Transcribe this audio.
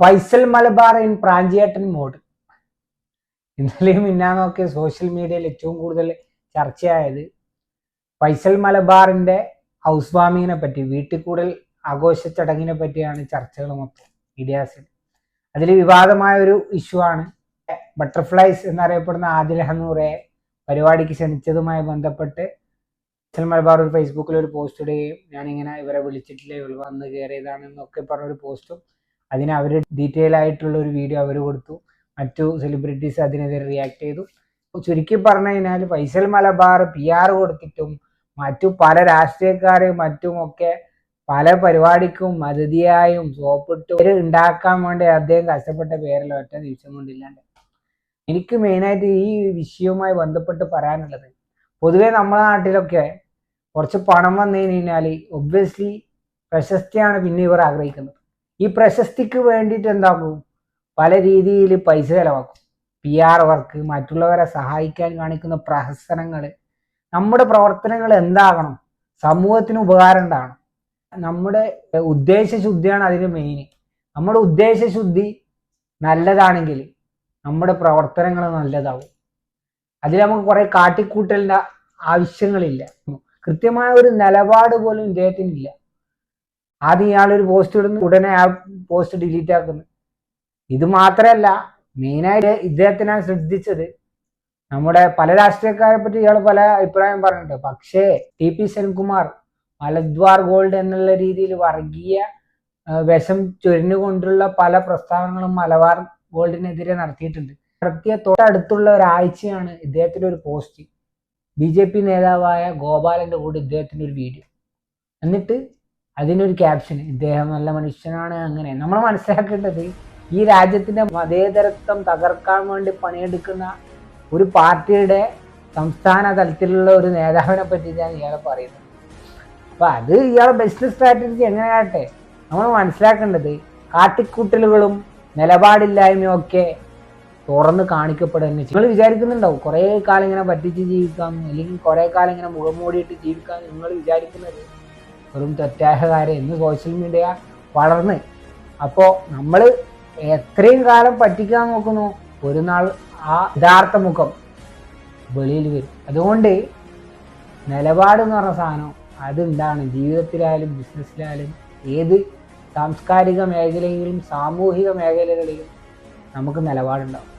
Faisal Malabar in Pranchiyettan mode. ഇന്നലെയും മിന്നാന്നൊക്കെ social മീഡിയയിൽ ഏറ്റവും കൂടുതൽ ചർച്ചയായത് ഫൈസൽ മലബാറിന്റെ ഹൗസ് വാമിങ്ങിനെ പറ്റി വീട്ടിൽ കൂടൽ ആഘോഷ ചടങ്ങിനെ പറ്റിയാണ് ചർച്ചകൾ മൊത്തം മീഡിയാസിൽ. അതിൽ വിവാദമായ ഒരു ഇഷ്യൂ ആണ്. ബട്ടർഫ്ലൈസ് എന്നറിയപ്പെടുന്ന ആദിൽ ഹനൂറെ പരിപാടിക്ക് ക്ഷണിച്ചതുമായി ബന്ധപ്പെട്ട് ഫൈസൽ മലബാർ ഒരു ഫേസ്ബുക്കിൽ ഒരു പോസ്റ്റ് ഇടുകയും ഞാനിങ്ങനെ ഇവരെ വിളിച്ചിട്ടില്ല ഇവർ വന്ന് കയറിയതാണെന്നൊക്കെ പറഞ്ഞൊരു പോസ്റ്റും അതിന് അവർ ഡീറ്റെയിൽ ആയിട്ടുള്ള ഒരു വീഡിയോ അവർ കൊടുത്തു. മറ്റു സെലിബ്രിറ്റീസ് അതിനെതിരെ റിയാക്ട് ചെയ്തു. ചുരുക്കി പറഞ്ഞു കഴിഞ്ഞാൽ ഫൈസൽ മലബാർ പി ആർ കൊടുത്തിട്ടും മറ്റു പല രാഷ്ട്രീയക്കാരെയും മറ്റുമൊക്കെ പല പരിപാടിക്കും അതിഥിയായും സോപ്പിട്ട് പേര് ഉണ്ടാക്കാൻ വേണ്ടി അദ്ദേഹം കഷ്ടപ്പെട്ട പേരിൽ ഒറ്റ നിമിഷം കൊണ്ടില്ലാണ്ട് എനിക്ക് മെയിനായിട്ട് ഈ വിഷയവുമായി ബന്ധപ്പെട്ട് പറയാനുള്ളത് പൊതുവേ നമ്മുടെ നാട്ടിലൊക്കെ കുറച്ച് പണം വന്നു കഴിഞ്ഞാൽ ഒബ്വിയസ്ലി പ്രശസ്തിയാണ് പിന്നെ ഇവർ ആഗ്രഹിക്കുന്നത്. ഈ പ്രശസ്തിക്ക് വേണ്ടിയിട്ട് എന്താക്കും? പല രീതിയിൽ പൈസ ചിലവാക്കും. പി ആർ വർക്ക് മറ്റുള്ളവരെ സഹായിക്കാൻ കാണിക്കുന്ന പ്രഹസനങ്ങൾ നമ്മുടെ പ്രവർത്തനങ്ങൾ എന്താകണം? സമൂഹത്തിന് ഉപകാരം ഉണ്ടാകണം നമ്മുടെ ഉദ്ദേശശുദ്ധിയാണ് അതിന് മെയിൻ നമ്മുടെ ഉദ്ദേശശുദ്ധി നല്ലതാണെങ്കിൽ നമ്മുടെ പ്രവർത്തനങ്ങൾ നല്ലതാവും. അതിൽ നമുക്ക് കുറേ കാട്ടിക്കൂട്ടലിന്റെ ആവശ്യങ്ങളില്ല. കൃത്യമായ ഒരു നിലപാട് പോലും ഇദ്ദേഹത്തിനില്ല ആദ്യം ഇയാളൊരു പോസ്റ്റ് ഇടുന്നു ഉടനെ ആ പോസ്റ്റ് ഡിലീറ്റ് ആക്കുന്നു. ഇത് മാത്രമല്ല മെയിനായിട്ട് ഇദ്ദേഹത്തിനാണ് ശ്രദ്ധിച്ചത്. നമ്മുടെ പല രാഷ്ട്രീയക്കാരെ പറ്റി ഇയാൾ പല അഭിപ്രായം പറഞ്ഞിട്ട് പക്ഷേ ടി പി സെൻകുമാർ മലദ്വാർ ഗോൾഡ് എന്നുള്ള രീതിയിൽ വർഗീയ വിഷം ചൊരിഞ്ഞുകൊണ്ടുള്ള പല പ്രസ്താവനകളും മലബാർ ഗോൾഡിനെതിരെ നടത്തിയിട്ടുണ്ട്. നടത്തിയ തൊട്ടടുത്തുള്ള ഒരാഴ്ചയാണ് ഇദ്ദേഹത്തിന്റെ ഒരു പോസ്റ്റ് ബി ജെ പി നേതാവായ ഗോപാലന്റെ കൂടെ ഇദ്ദേഹത്തിന്റെ ഒരു വീഡിയോ എന്നിട്ട് അതിനൊരു ക്യാപ്ഷൻ ഇദ്ദേഹം നല്ല മനുഷ്യനാണ് അങ്ങനെ. നമ്മൾ മനസ്സിലാക്കേണ്ടത് ഈ രാജ്യത്തിന്റെ മതേതരത്വം തകർക്കാൻ വേണ്ടി പണിയെടുക്കുന്ന ഒരു പാർട്ടിയുടെ സംസ്ഥാന തലത്തിലുള്ള ഒരു നേതാവിനെ പറ്റിയിട്ടാണ് ഇയാളെ പറയുന്നത്. അപ്പം അത് ഇയാളെ ബിസിനസ് സ്ട്രാറ്റജി എങ്ങനെയാട്ടെ നമ്മൾ മനസ്സിലാക്കേണ്ടത് കാട്ടിക്കൂട്ടലുകളും നിലപാടില്ലായ്മയും ഒക്കെ തുറന്ന് കാണിക്കപ്പെടുന്ന നിങ്ങൾ വിചാരിക്കുന്നുണ്ടാവും കുറേ കാലം ഇങ്ങനെ പറ്റിച്ച് ജീവിക്കാം അല്ലെങ്കിൽ കുറേ കാലം ഇങ്ങനെ മുഖം മൂടിയിട്ട് ജീവിക്കാം നിങ്ങൾ വിചാരിക്കുന്നത് വെറും തെറ്റാഹകാരം എന്ന് സോഷ്യൽ മീഡിയ വളർന്ന്. അപ്പോൾ നമ്മൾ എത്രയും കാലം പറ്റിക്കാൻ നോക്കുന്നു. ഒരു നാൾ ആ യഥാർത്ഥ മുഖം വെളിയിൽ വരും. അതുകൊണ്ട് നിലപാട് എന്ന് പറഞ്ഞ സാധനം അതുണ്ടാണ് ജീവിതത്തിലായാലും ബിസിനസ്സിലായാലും ഏത് സാംസ്കാരിക മേഖലയിലും സാമൂഹിക മേഖലകളിലും നമുക്ക് നിലപാടുണ്ടാവും.